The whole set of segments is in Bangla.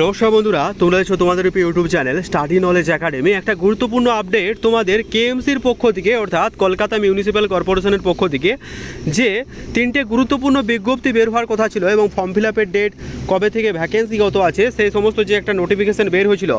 নমস্কার বন্ধুরা, তোমরা দেখছ তোমাদের উপর YouTube channel study knowledge academy. একটা গুরুত্বপূর্ণ আপডেট তোমাদের কেএমসির পক্ষ থেকে, অর্থাৎ কলকাতা মিউনিসিপ্যাল কর্পোরেশনের পক্ষ থেকে, যে তিনটে গুরুত্বপূর্ণ বিজ্ঞপ্তি বের হওয়ার কথা ছিল এবং ফর্ম ফিল আপের ডেট কবে থেকে ভ্যাকেন্সি কত আছে, সেই সমস্ত যে একটা নোটিফিকেশান বের হয়েছিল,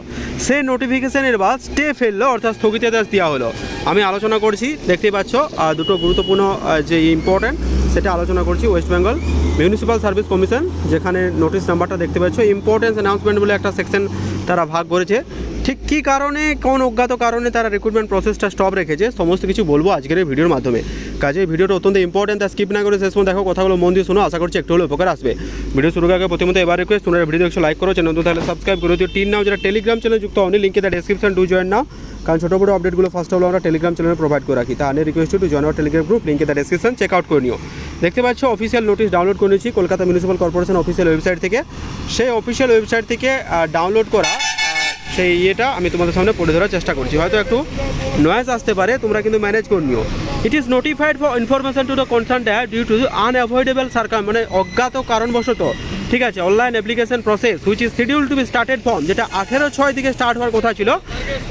সেই নোটিফিকেশনের বাদ স্টে ফেলল, অর্থাৎ স্থগিতাদেশ দেওয়া হলো। আমি আলোচনা করছি দেখতেই পাচ্ছ দুটো গুরুত্বপূর্ণ যে ইম্পর্ট্যান্ট সেটা আলোচনা করছি West Bengal municipal service commission যেখানে নোটিশ নাম্বারটা দেখতে পাচ্ছ ইম্পর্টেন্স অ্যানাউন্সমেন্ট বলে একটা সেকশন তারা ভাগ করেছে। ঠিক কী কারণে, কোন অজ্ঞাত কারণে তারা রিক্রুটমেন্ট প্রসেসটা স্টপ রেখেছে, সমস্ত কিছু বলব আজকের এই ভিডিওর মাধ্যমে। কাজে ভিডিওটা অত্যন্ত ইম্পর্টেন্ট তা স্কিপ না করে শেষ দেখো কথাগুলো মন দিয়ে শোনো, আশা করছি একটু হলে উপকার আসবে। ভিডিও শুরু আগে প্রথমত এবার রিকোয়েস্ট ভিডিও একটু লাইক করো, চ্যানেল তাহলে সাবস্ক্রাইব করে দিও। টিন নাও, যারা টেলিগ্রাম চ্যানেল যুক্ত হয়নি লিঙ্কে তার ডেসক্রিপশন ডু জয়েন নাও। কারণ ছোটো বড়ো আপডেটগুলো ফার্স্ট অফ আমরা টেলিগ্রাম চ্যানেলে প্রোভাইড করে রাখি। তাহলে request to join our Telegram group লিঙ্কে তার ডেসক্রিপশন চেক আউট করে নিও। দেখতে পাচ্ছ অফিসিয়াল নোটিশ ডাউনলোড করে নিয়েছি Kolkata municipal corporation official website থেকে। সেই অফিসিয়াল ওয়েবসাইট থেকে ডাউনলোড করা সেই ইয়েটা আমি তোমাদের সামনে পড়ে ধরার চেষ্টা করছি। হয়তো একটু নয়েজ আসতে পারে, তোমরা কিন্তু ম্যানেজ করে নিও। It is notified for information to the concern that due to unavoidable circum মানে অজ্ঞাত কারণবশত ঠিক আছে online application process which is schedule to be started form যেটা আঠেরো ছয় থেকে স্টার্ট হওয়ার কথা ছিল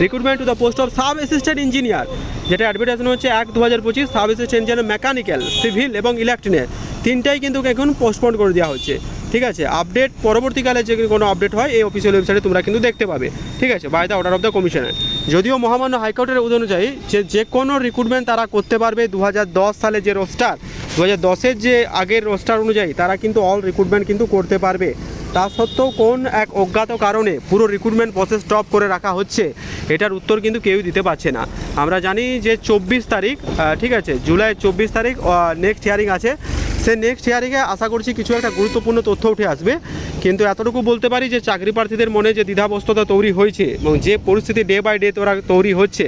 recruitment to the post of sub assistant engineer যেটা অ্যাডভার্টাইজমেন্ট হচ্ছে এক দু হাজার পঁচিশ sub assistant engineer mechanical civil এবং ইলেকট্রিনের তিনটাই কিন্তু এখন পোস্টপোন করে দেওয়া হচ্ছে। ঠিক আছে আপডেট পরবর্তীকালে যে কোনো আপডেট হয়, এই অফিসিয়াল ওয়েবসাইটে তোমরা কিন্তু দেখতে পাবে। ঠিক আছে by the order of the commissioner যদিও মহামান্য হাইকোর্টের অনুযায়ী যে যে কোনো রিক্রুটমেন্ট তারা করতে পারবে দু হাজার দশ সালে যে রোস্টার দু হাজার যে আগের রোস্টার অনুযায়ী তারা কিন্তু অল রিক্রুটমেন্ট কিন্তু করতে পারবে। তা সত্ত্বেও কোন এক অজ্ঞাত কারণে পুরো রিক্রুটমেন্ট প্রসেস স্টপ করে রাখা হচ্ছে, এটার উত্তর কিন্তু কেউই দিতে পারছে না। আমরা জানি যে চব্বিশ তারিখ ঠিক আছে, জুলাই চব্বিশ তারিখ নেক্সট হিয়ারিং আছে। সে নেক্সট হিয়ারিংয়ে আশা করছি কিছু একটা গুরুত্বপূর্ণ তথ্য উঠে আসবে। কিন্তু এতটুকু বলতে পারি যে চাকরি প্রার্থীদের মনে যে দ্বিধাবস্থতা তৈরি হয়েছে এবং যে পরিস্থিতি ডে বাই ডে তোরা তৈরি হচ্ছে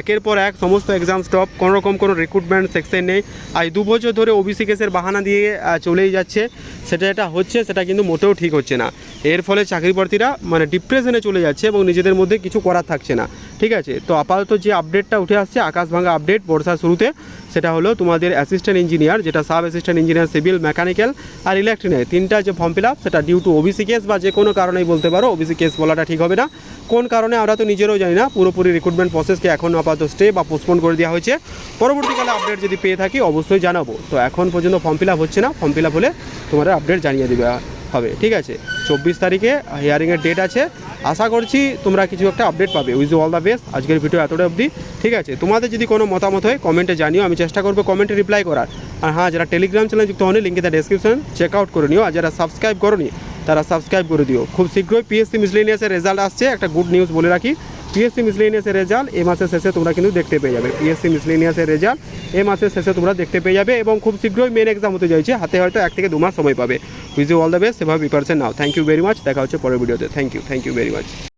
একের পর এক সমস্ত এক্সাম স্টপ কোনো রকম কোনো রিক্রুটমেন্ট সেকশন নেই। আজ দু বছর ধরে ওবিসি কেসের বাহানা দিয়ে চলেই যাচ্ছে। সেটা এটা হচ্ছে, সেটা কিন্তু মোটেও ঠিক হচ্ছে না। এর ফলে চাকরি প্রার্থীরা মানে ডিপ্রেশনে চলে যাচ্ছে এবং নিজেদের মধ্যে কিছু করার থাকছে না। ঠিক আছে? তো আপাতত যে আপডেটটা উঠে আসছে আকাশভাঙ্গা আপডেট বর্ষার শুরুতে, সেটা হলো তোমাদের অ্যাসিস্ট্যান্ট ইঞ্জিনিয়ার যেটা sub assistant engineer civil mechanical আর ইলেকট্রিনের তিনটা যে ফর্ম ফিল আপ সেটা ডিউ টু ওবিসি কেস বা যে কোনো কারণেই বলতে পারো ওবিসি কেস বলাটা ঠিক হবে না। কোন কারণে, আমরা তো নিজেরও জানি না, পুরোপুরি রিক্রুটমেন্ট প্রসেসকে এখন আপাতত স্টে বা পোস্টপোন করে দেওয়া হয়েছে। পরবর্তীকালে আপডেট যদি পেয়ে থাকি, অবশ্যই জানাব। তো এখন পর্যন্ত ফর্ম ফিল আপ হচ্ছে না। ফর্ম ফিল আপ হলে তোমাদের আপডেট জানিয়ে দেবে হবে। ঠিক আছে? চব্বিশ তারিখে হিয়ারিংয়ের ডেট আছে। আশা করছি তোমরা কিছু একটা আপডেট পাবে। উইজ অল দ্য বেস্ট আজকের ভিডিও এতটা অবধি। ঠিক আছে? তোমাদের যদি কোনো মতামত হয় কমেন্টে জানিও। আমি চেষ্টা করব কমেন্টে রিপ্লাই করার। আর হ্যাঁ যারা টেলিগ্রাম চ্যানেল যুক্ত হয়নি লিঙ্কে তার ডেসক্রিপশন চেক আউট করে নিও। আর যারা সাবস্ক্রাইব করনি তারা সাবস্ক্রাইব করে দিও। খুব শীঘ্রই পিএসসি মিসলেনিয়াসের রেজাল্ট আসছে। একটা গুড নিউজ বলে রাখি। পিএসসি মিসলেনিয়াসের রেজাল্ট এ মাসের শেষে তোমরা কিন্তু দেখতে পেয়ে যাবে। পিএসসি মিসলেনিয়াসের রেজাল্ট এ মাসের শেষে তোমরা দেখতে পেয়ে যাবে এবং খুব শীঘ্রই মেন এক্সাম হতে যাচ্ছে। হাতে হয়তো এক থেকে দু মাস সময় পাবে। Wish you all the best সেভাবে প্রিপারেশন নাও। থ্যাংক ইউ ভেরি মাচ দেখা হচ্ছে পরের ভিডিওতে thank you thank you very much